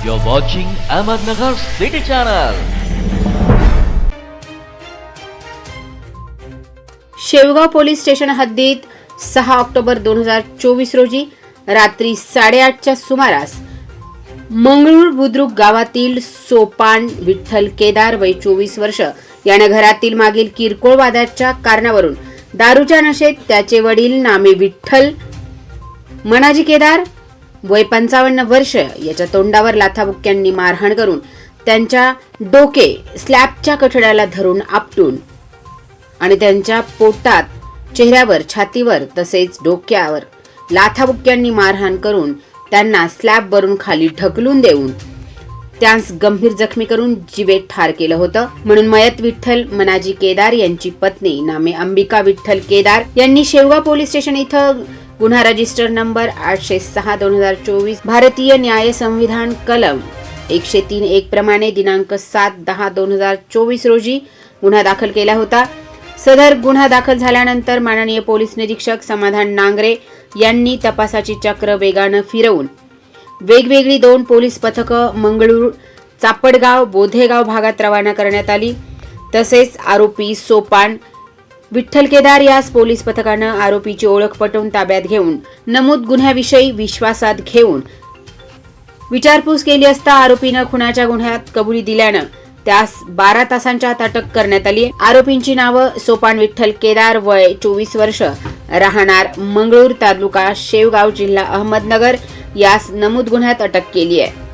You're watching Ahmednagar City Channel. Shevgaon police station हद्दीत सहा October दोन हजार चोवीस रोजी रात्री साडेआठच्या सुमारास मंगळूर बुद्रुक गावातील सोपान विठ्ठल केदार वय चोवीस वर्ष याने घरातील मागील किरकोळ वादाच्या कारणावरून दारूच्या नशेत त्याचे वडील नामे विठ्ठल मनाजी केदार वय पंचावन्न वर्ष याच्या तोंडावर लाथाबुक्क्यांनी मारहाण करून त्यांच्या डोके स्लॅबच्या कठड्याला धरून आपटून आणि त्यांच्या पोटात चेहऱ्यावर छातीवर तसेच डोक्यावर लाथाबुक्क्यांनी मारहाण करून त्यांना स्लॅबवरून खाली ढकलून देऊन त्यास गंभीर जखमी करून जीवे ठार केलं होतं. म्हणून मयत विठ्ठल मनाजी केदार यांची पत्नी नामे अंबिका विठ्ठल केदार यांनी शेवगा पोलीस स्टेशन इथं गुन्हा रजिस्टर नंबर आठशे सहा दोन हजार चोवीस भारतीय न्याय संविधान कलम एकशे तीन एक प्रमाणे दिनांक सात दहा दोन हजार चोवीस रोजी गुन्हा दाखल केला होता. सदर गुन्हा दाखल झाल्यानंतर माननीय पोलीस निरीक्षक समाधान नांगरे यांनी तपासाची चक्र वेगानं फिरवून वेगवेगळी दोन पोलीस पथकं मंगळूर चापडगाव बोधेगाव भागात रवाना करण्यात आली. तसेच आरोपी सोपान विठ्ठल केदार यास पोलीस पथकानं आरोपीची ओळख पटवून ताब्यात घेऊन नमूद गुन्ह्याविषयी विश्वासात घेऊन विचारपूस केली असता आरोपीनं खुनाच्या गुन्ह्यात कबुली दिल्यानं त्यास बारा तासांच्या आत अटक करण्यात आली आरोपींची नावं सोपान विठ्ठल केदार वय चोवीस वर्ष राहणार मंगळूर तालुका शेवगाव जिल्हा अहमदनगर. यास नमूद गुन्ह्यात अटक केली आहे.